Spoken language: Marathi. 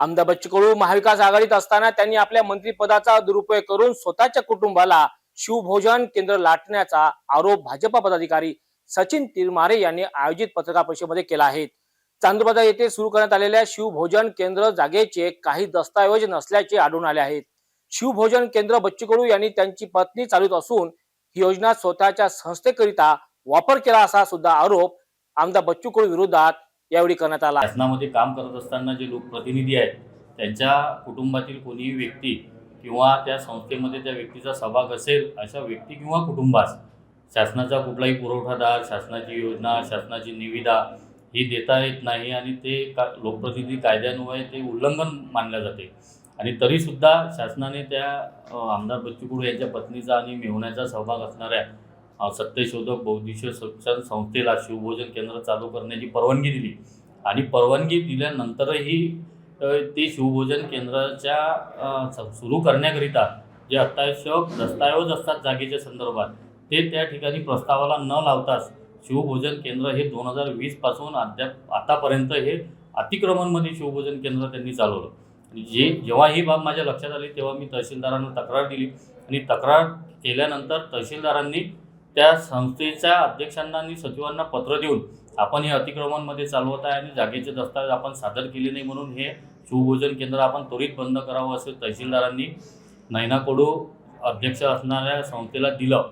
आमदार बच्चू कडू महाविकास आघाडीत असताना त्यांनी आपल्या मंत्रिपदाचा दुरुपयोग करून स्वतःच्या कुटुंबाला शिवभोजन केंद्र लाटण्याचा आरोप भाजपा पदाधिकारी सचिन तिरमारे यांनी आयोजित पत्रकार परिषदेमध्ये केला आहे. चांदूरबाजार येथे सुरू करण्यात आलेल्या शिवभोजन केंद्र जागेचे काही दस्ताऐवज नसल्याचे आढळून आले आहेत. शिवभोजन केंद्र बच्चू कडू यांनी त्यांची पत्नी चालवत असून ही योजना स्वतःच्या संस्थेकरिता वापर केला असा सुद्धा आरोप आमदार बच्चू कडू विरोधात यावेळी करण्यात आला. शासनामध्ये काम करत असताना जे लोकप्रतिनिधी आहेत त्यांच्या कुटुंबातील कोणीही व्यक्ती किंवा त्या संस्थेमध्ये त्या व्यक्तीचा सहभाग असेल अशा व्यक्ती किंवा कुटुंबास शासनाचा कुठलाही पुरवठादार शासनाची योजना शासनाची निविदा ही देता येत नाही आणि ते का लोकप्रतिनिधी कायद्यान्वये ते उल्लंघन मानले जाते. आणि तरीसुद्धा शासनाने त्या आमदार बच्चू कडू यांच्या पत्नीचा आणि मेहुण्याचा सहभाग असणाऱ्या सत्यशोधक बौद्धिक शिक्षण संस्थेला शिवभोजन केंद्र चालू करण्याची परवानगी दिली. आणि परवानगी दिल्यानंतरही ते शिवभोजन केंद्राच्या सुरू करण्याकरिता जे अत्यावश्यक दस्तऐवज असतात जागेच्या संदर्भात ते त्या ठिकाणी प्रस्तावाला न लावताच शिवभोजन केंद्र हे दोन हजार वीसपासून अद्याप आतापर्यंत हे अतिक्रमणमध्ये शिवभोजन केंद्र त्यांनी चालवलं. जे जेव्हा ही बाब माझ्या लक्षात आली तेव्हा मी तहसीलदारांना तक्रार दिली. आणि तक्रार केल्यानंतर तहसीलदारांनी त्या संस्थेच्या अध्यक्षांना आणि सचिवांना पत्र देऊन आपण हे अतिक्रमणमध्ये चालवत आहे आणि जागेचे दस्तावेज आपण सादर केले नाही म्हणून हे शिवभोजन केंद्र आपण त्वरित बंद करावं असे तहसीलदारांनी नैनाकडू अध्यक्ष असणाऱ्या संस्थेला दिलं.